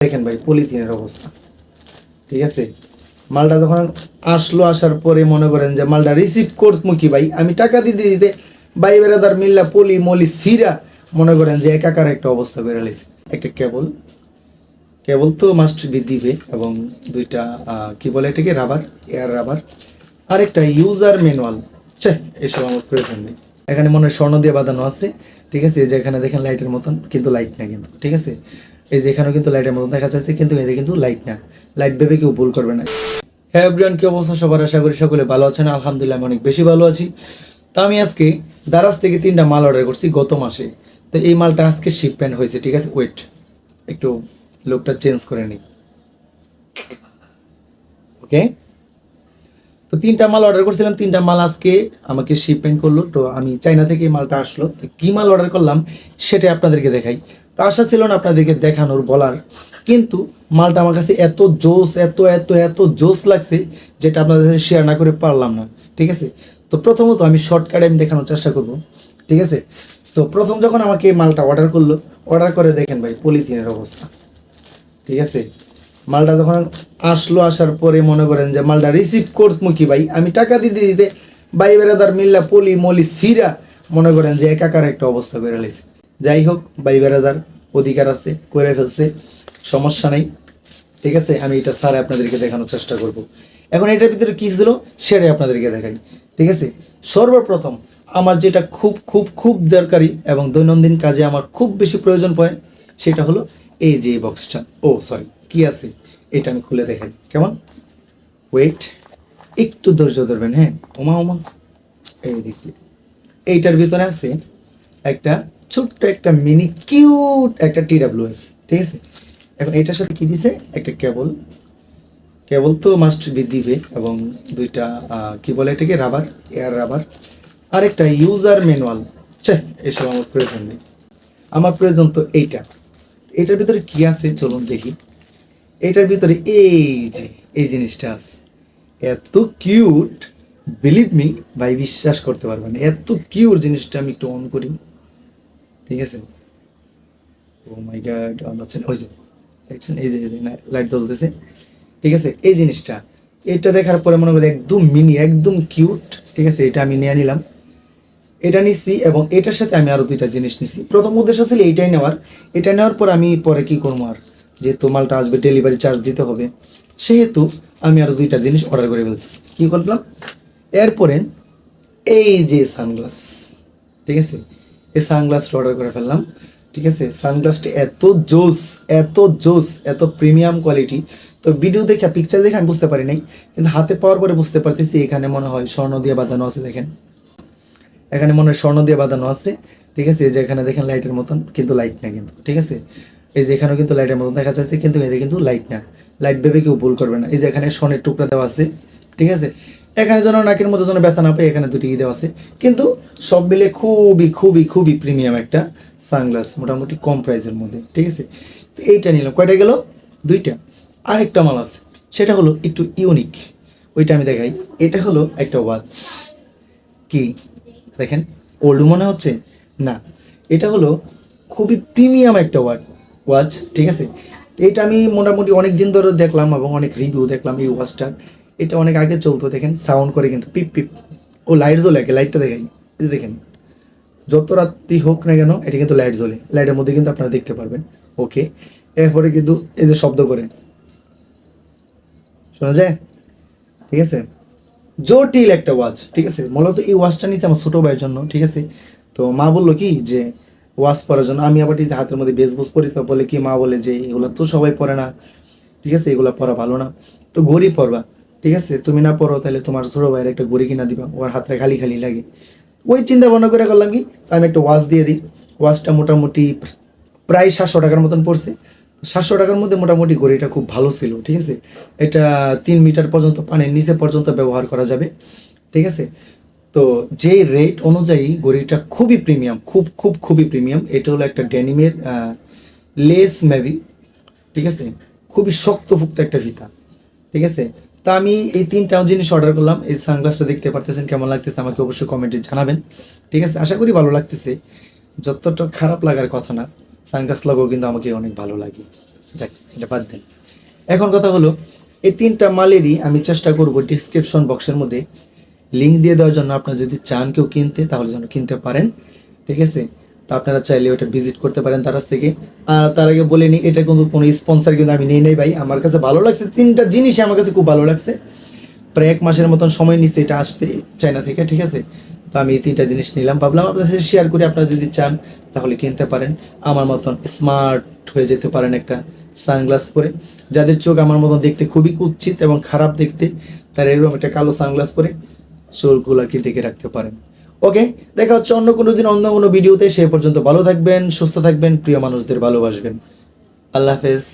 দেখেন ভাই, পলিথিনের অবস্থা। ঠিক আছে? মালটা যখন আসলো, আসার পরে মনে করেন যে মালটা রিসিভ করব কি ভাই। আমি টাকা দিতে দিতে ভাই বেড়াদার মিল্লা পলি মলি সিরা মনে করেন যে একাকার একটা অবস্থা করে লাইছে। একটা কেবল। কেবল তো মাস্ট বি দিবে এবং দুইটা কি বলে এটাকে? রাবার এয়ার রাবার আরেকটা ইউজার ম্যানুয়াল চে এসব আমার প্রয়োজন নেই। এখানে মনে হয় স্বর্ণ দিয়ে বাঁধানো আছে। ঠিক আছে? যে এখানে দেখেন লাইটের মতন, কিন্তু লাইট না কিন্তু। ঠিক আছে? এই যে এখানেও কিন্তু লাইটের মতো দেখা যাচ্ছে, কিন্তু এটা কিন্তু লাইট না। লাইট ভেবে কেউ ভুল করবে না। হ্যাঁ এভরিওয়ান কি অবস্থা সবার? আশা করি সকলে ভালো আছেন। আলহামদুলিল্লাহ আমি অনেক বেশি ভালো আছি। তো আমি আজকে দারাজ থেকে তিনটা মাল অর্ডার করছি গত মাসে। তো এই মালটা আজকে শিপমেন্ট হয়েছে, ঠিক আছে? ওয়েট একটু লোকটা চেঞ্জ করে নিই। ওকে তো তিনটা মাল অর্ডার করছিলাম, তিনটা মাল আজকে আমাকে শিপমেন্ট করল। তো আমি চাইনা থেকে মালটা আসলো। তো কী মাল অর্ডার করলাম সেটা আপনাদেরকে দেখাই। তো আশা ছিল না আপনাদেরকে দেখানোর বলার। কিন্তু মালটা আমার কাছে এত জোস, এত এত এত জোস লাগছে যেটা আপনাদের সাথে শেয়ার না করে পারলাম না, ঠিক আছে? তো প্রথমত আমি শর্টকাটে আমি দেখানোর চেষ্টা করব, ঠিক আছে? তো প্রথম যখন আমাকে মালটা অর্ডার করল অর্ডার করে দেখেন ভাই, পলিথিনের অবস্থা, ঠিক আছে? মালটা যখন আসলো, আসার পরে মনে করেন যে মালটা রিসিভ করব কি ভাই, আমি টাকা দিতে দিতে ভাই বেড়াদার মিল্লা, পলি, মলি, সিরা মনে করেন যে একাকার একটা অবস্থা করে যাই হোক, ভাই বেড়াদার অধিকার আছে, করে ফেলছে, সমস্যা নেই। ঠিক আছে? আমি এটা স্যার আপনাদেরকে দেখানোর চেষ্টা করব। এখন এটার ভিতরে কী ছিল? সেটাই আপনাদেরকে দেখাই। ঠিক আছে? সর্বপ্রথম আমার যেটা খুব খুব খুব দরকারি এবং দৈনন্দিন কাজে আমার খুব বেশি প্রয়োজন পড়ে, সেটা হলো এই যে বক্সটা ও সরি কি আছে? এটা আমি খুলে দেখাই। কেমন? ওয়েট একটু ধৈর্য ধরবেন হ্যাঁ? ওমা ওমা। এই দেখি। এইটার ভিতরে আছে একটা ছোট্ট একটা মিনি কিউট একটা টি টিডাব্লিউএস ঠিক আছে? এখন এটার সাথে কি দিছে? একটা কেবল। কেবল তো মাস্ট দিবে এবং দুইটা কি বলে এটাকে? রাবার এয়ার রাবার আরেকটা ইউজার ম্যানুয়াল চে এসব আমার প্রয়োজন নেই। আমার প্রয়োজন তো এইটা। এটার ভিতরে কি আছে? চলুন দেখি। এটার ভিতরে এই যে, এই জিনিসটা আছে। এত কিউট বিলিভ মি ভাই, বিশ্বাস করতে পারবেন এত কিউট জিনিসটা আমি একটু অন করি। ঠিক আছে? ও মাই গড অন ওই যে, দেখছেন? এই যে লাইট জ্বলতেছে। ঠিক আছে? এই জিনিসটা, এটা দেখার পরে মনে করি একদম মিনি একদম কিউট ঠিক আছে? এটা আমি নিয়ে নিলাম। এটা নিচ্ছি এবং এটার সাথে আমি আরও দুইটা জিনিস নিচ্ছি প্রথম উদ্দেশ্য ছিল এইটাই নেওয়ার। এটা নেওয়ার পর আমি পরে কি করব আর? যেহেতু মালটা আসবে ডেলিভারি চার্জ দিতে হবে। সেহেতু আমি আরও দুইটা জিনিস অর্ডার করে ফেলছি। কী করলাম? এরপরে এই যে সানগ্লাস ঠিক আছে? এই সানগ্লাসটা অর্ডার করে ফেললাম, ঠিক আছে? সানগ্লাসটা এত জোস এত জোস, এত প্রিমিয়াম কোয়ালিটি তো ভিডিও দেখে পিকচার দেখে আমি বুঝতে পারি নাই, কিন্তু হাতে পাওয়ার পরে বুঝতে পারতেছি এখানে মনে হয় স্বর্ণ দিয়ে বাঁধানো আছে, দেখেন। এখানে মনে হয় স্বর্ণ দিয়ে বাঁধানো আছে, ঠিক আছে? এই যে এখানে দেখেন লাইটের মতন, কিন্তু লাইট না কিন্তু, ঠিক আছে? এই যে এখানেও কিন্তু লাইটের মতন দেখা যাচ্ছে, কিন্তু এটা কিন্তু লাইট না। লাইট ভেবে কেউ ভুল করবে না। এই যে এখানে স্বর্ণের টুকরা দেওয়া আছে, ঠিক আছে? এখানে যেন নাকের মধ্যে যেন ব্যথা না পায়, এখানে দুটি দেওয়া আছে। কিন্তু সব মিলে খুবই খুবই খুবই প্রিমিয়াম একটা সানগ্লাস, মোটামুটি কম প্রাইসের মধ্যে, ঠিক আছে? তো এইটা নিলাম। কয়টা গেল? দুইটা। আরেকটা মাল আছে, সেটা হলো একটু ইউনিক ওইটা আমি দেখাই। এটা হলো একটা ওয়াচ কি? দেখেন ওল্ড মনে হচ্ছে? না। এটা হলো খুবই প্রিমিয়াম একটা ওয়াচ ওয়াচ ঠিক আছে? এটা আমি মোটামুটি অনেক দিন ধরে দেখলাম এবং অনেক রিভিউ দেখলাম এই ওয়াচটার এটা অনেক আগে চলতো, দেখেন সাউন্ড করে কিন্তু, পিপ পিপ। ও লাইট জ্বলে লাইটটা দেখাই এই দেখেন। যত রাত্রি হোক না কেন, এটা কিন্তু লাইট জ্বলে। লাইটের মধ্যে কিন্তু আপনারা দেখতে পারবেন। ওকে এরপরে কিন্তু এই যে শব্দ করে। শোনা যায়? ঠিক আছে? জটিল একটা ওয়াচ ঠিক আছে? মূলত এই ওয়াচটা নিয়েছে আমার ছোটো ভাইয়ের জন্য, ঠিক আছে? তো মা বলল কি যে ওয়াচ পরার জন্য, আমি আবার যে হাতের মধ্যে বেশ বুঝ পরি, তো বলে কি মা বলে যে, এগুলো তো সবাই পরে না। ঠিক আছে? এগুলো পরা ভালো না। তো ঘড়ি পরবা ঠিক আছে, তুমি না পড়ো তাহলে তোমার ছোটো ভাইয়ের একটা ঘড়ি কিনা দিবা, ওর হাতটা খালি খালি লাগে। ওই চিন্তা ভাবনা করে করলাম কি আমি একটা ওয়াচ দিয়ে দিই। ওয়াচটা মোটামুটি প্রায় সাতশো টাকার মতন পড়ছে। সাতশো টাকার মধ্যে মোটামুটি ঘড়িটা খুব ভালো ছিল, ঠিক আছে? এটা তিন মিটার পর্যন্ত পানির নিচে পর্যন্ত ব্যবহার করা যাবে, ঠিক আছে? তো যে রেট অনুযায়ী ঘড়িটা খুবই প্রিমিয়াম খুব খুব, খুবই প্রিমিয়াম এটা হলো একটা ড্যানিমের লেস মেবি ঠিক আছে? খুবই শক্তফুক্ত একটা ফিতা, ঠিক আছে? তা আমি এই তিনটা জিনিস অর্ডার করলাম। এই সানগ্লাসটা দেখতে পারতেছেন, কেমন লাগতেছে আমাকে অবশ্যই কমেন্টে জানাবেন। ঠিক আছে, আশা করি ভালো লাগতেছে। যতটা খারাপ লাগার কথা না সানগ্লাস লাগাও কিন্তু আমাকে অনেক ভালো লাগে। যাক, এটা বাদ দেন। এখন কথা হলো, এই তিনটা মালেরই আমি চেষ্টা করব ডিসক্রিপশন বক্সের মধ্যে লিঙ্ক দিয়ে দেওয়ার জন্য। আপনারা যদি চান কেউ কিনতে, তাহলে যেন কিনতে পারেন। ঠিক আছে? তো আপনারা চাইলে ওটা ভিজিট করতে পারেন তার কাছ থেকে। আর তার আগে বলে নিই এটা কিন্তু কোনো স্পন্সার কিন্তু আমি নেই নাই ভাই। আমার কাছে ভালো লাগছে, তিনটা জিনিসই আমার কাছে খুব ভালো লাগছে। প্রায় এক মাসের মতন সময় নিচ্ছে এটা আসতে চায়না থেকে, ঠিক আছে? তো আমি তিনটা জিনিস নিলাম। ভাবলাম আপনাদের সাথে শেয়ার করে, আপনারা যদি চান তাহলে কিনতে পারেন। আমার মতন স্মার্ট হয়ে যেতে পারেন একটা সানগ্লাস পরে। যাদের চোখ আমার মতন দেখতে খুবই কুৎসিত এবং খারাপ দেখতে, তারা এরকম একটা কালো সানগ্লাস পরে চোখগুলাকে ডেকে রাখতে পারেন। ওকে দেখা হচ্ছে অন্য কোনো দিন, অন্য কোনো ভিডিওতে সে পর্যন্ত ভালো থাকবেন, সুস্থ থাকবেন, প্রিয় মানুষদের ভালোবাসবেন। আল্লাহ হাফেজ।